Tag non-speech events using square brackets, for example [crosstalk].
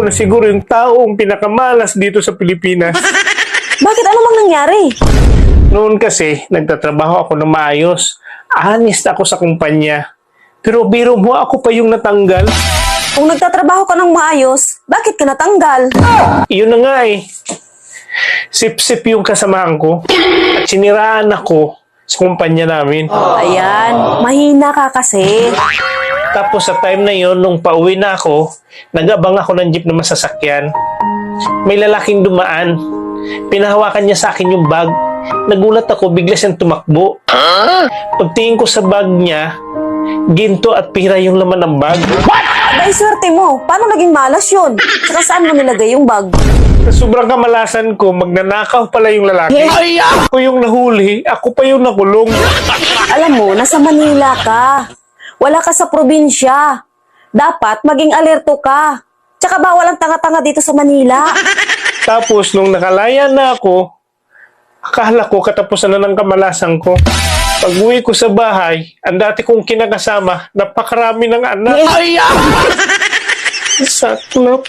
ako na siguro yung taong pinakamalas dito sa Pilipinas. [laughs] Bakit ano mang nangyari? Noon kasi, nagtatrabaho ako ng maayos. Honest ako sa kumpanya. Pero biro mo, ako pa yung natanggal. Kung nagtatrabaho ka ng maayos, bakit ka natanggal? Iyon na nga eh. Sip-sip yung kasamahan ko. At siniraan ako sa kumpanya namin. Ayan, mahina ka kasi. Tapos sa time na yon nung pauwi na ako, nagabang ako ng jeep na masasakyan. May lalaking dumaan. Pinahawakan niya sa akin yung bag. Nagulat ako, bigla siyang tumakbo. Pagtingin ko sa bag niya, ginto at pira yung laman ng bag. Abay, swerte mo. Paano naging malas yun? Saka saan mo nilagay yung bag? Sa sobrang kamalasan ko, magnanakaw pala yung lalaki. Ako yung nahuli, ako pa yung nakulong. Alam mo, nasa Manila ka. Wala ka sa probinsya. Dapat maging alerto ka. Tsaka bawal ang tanga-tanga dito sa Manila. [laughs] Tapos, nung nakalaya na ako, akala ko katapusan na ng kamalasan ko. Pag uwi ko sa bahay, ang dati kong kinakasama, napakarami ng anak. [laughs] Saklap.